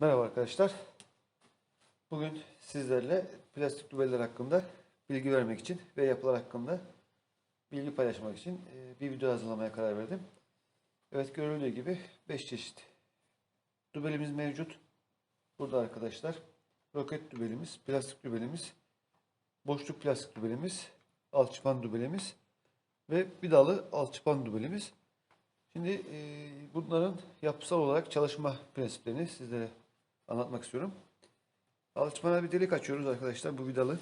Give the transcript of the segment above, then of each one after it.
Merhaba arkadaşlar. Bugün sizlerle plastik dübeller hakkında bilgi vermek için ve yapılar hakkında bilgi paylaşmak için e, bir video hazırlamaya karar verdim. Evet görüldüğü gibi 5 çeşit dübelimiz mevcut. Burada arkadaşlar roket dübelimiz, plastik dübelimiz, boşluk plastik dübelimiz, alçıpan dübelimiz ve vidalı alçıpan dübelimiz. Şimdi e, bunların yapısal olarak çalışma prensiplerini sizlere anlatmak istiyorum. Alçıpana bir delik açıyoruz arkadaşlar. Bu vidalı.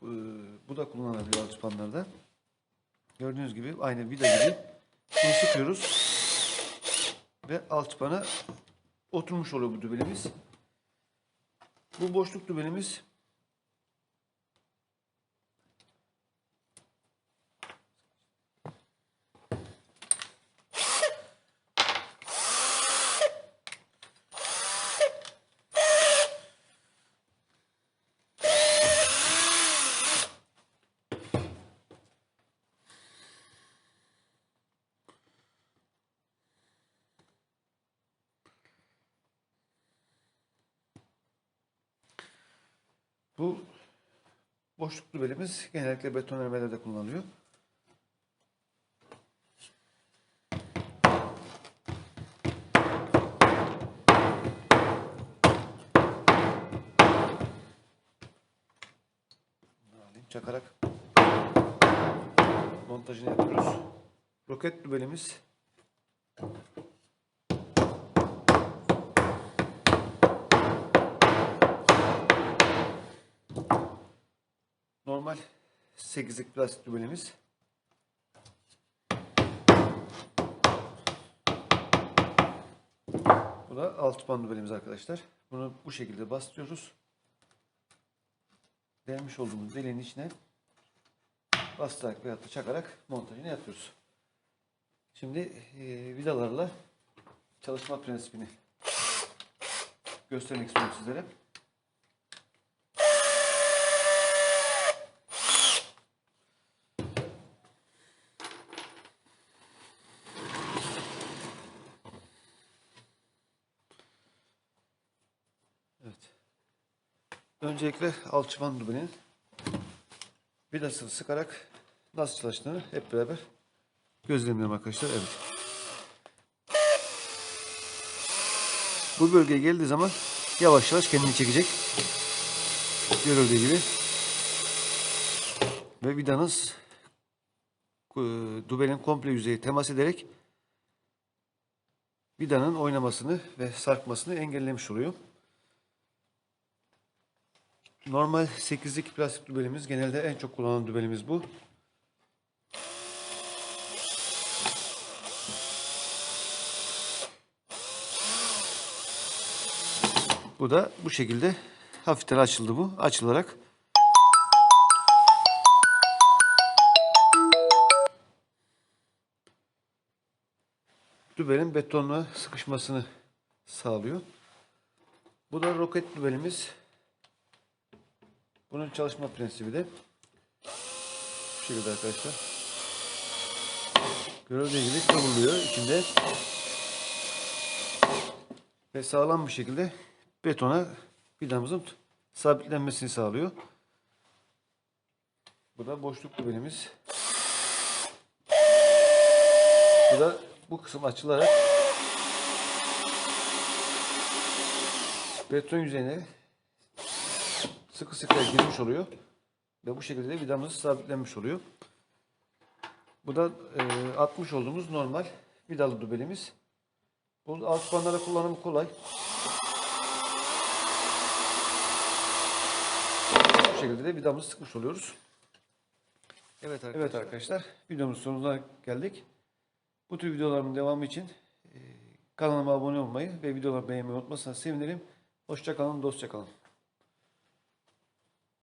Bu, bu da kullanılabiliyor alçıpanlarda. Gördüğünüz gibi aynı vida gibi bunu sıkıyoruz. Ve alçıpana oturmuş oluyor bu dübelimiz. Bu boşluk dübelimiz Bu boşluk dübelimiz genellikle betonarmelerde kullanılıyor. Çakarak montajını yapıyoruz. Roket dübelimiz normal 8'lik plastik dübelimiz. Bu da alt pan dübelimiz arkadaşlar. Bunu bu şekilde bastırıyoruz. Delmiş olduğumuz deliğin içine bastırarak veyahut da çakarak montajını yapıyoruz. Şimdi e, vidalarla çalışma prensibini göstermek istiyorum sizlere. Öncelikle alçıpan dübenin vidasını sıkarak nasıl çalıştığını hep beraber gözlemleyelim arkadaşlar. Evet. Bu bölgeye geldiği zaman yavaş yavaş kendini çekecek. Görüldüğü gibi. Ve vidanız e, dübenin komple yüzeyi temas ederek vidanın oynamasını ve sarkmasını engellemiş oluyor. Normal 8'lik plastik dübelimiz genelde en çok kullanılan dübelimiz bu. Bu da bu şekilde hafiften açıldı bu. Açılarak dübelin betonla sıkışmasını sağlıyor. Bu da roket dübelimiz. Bunun çalışma prensibi de bu şekilde arkadaşlar. Görüldüğü gibi kıvrılıyor içinde. Ve sağlam bir şekilde betona vidamızın sabitlenmesini sağlıyor. Bu da boşluk dübenimiz. Bu da bu kısım açılarak beton yüzeyine sıkı sıkı girmiş oluyor. Ve bu şekilde de vidamız sabitlenmiş oluyor. Bu da e, atmış olduğumuz normal vidalı dübelimiz. Bu alt panlara kullanımı kolay. Bu şekilde de vidamızı sıkmış oluyoruz. Evet arkadaşlar, evet arkadaşlar videomuzun sonuna geldik. Bu tür videolarımın devamı için e, kanalıma abone olmayı ve videoları beğenmeyi unutmazsanız sevinirim. Hoşça kalın, dostça kalın.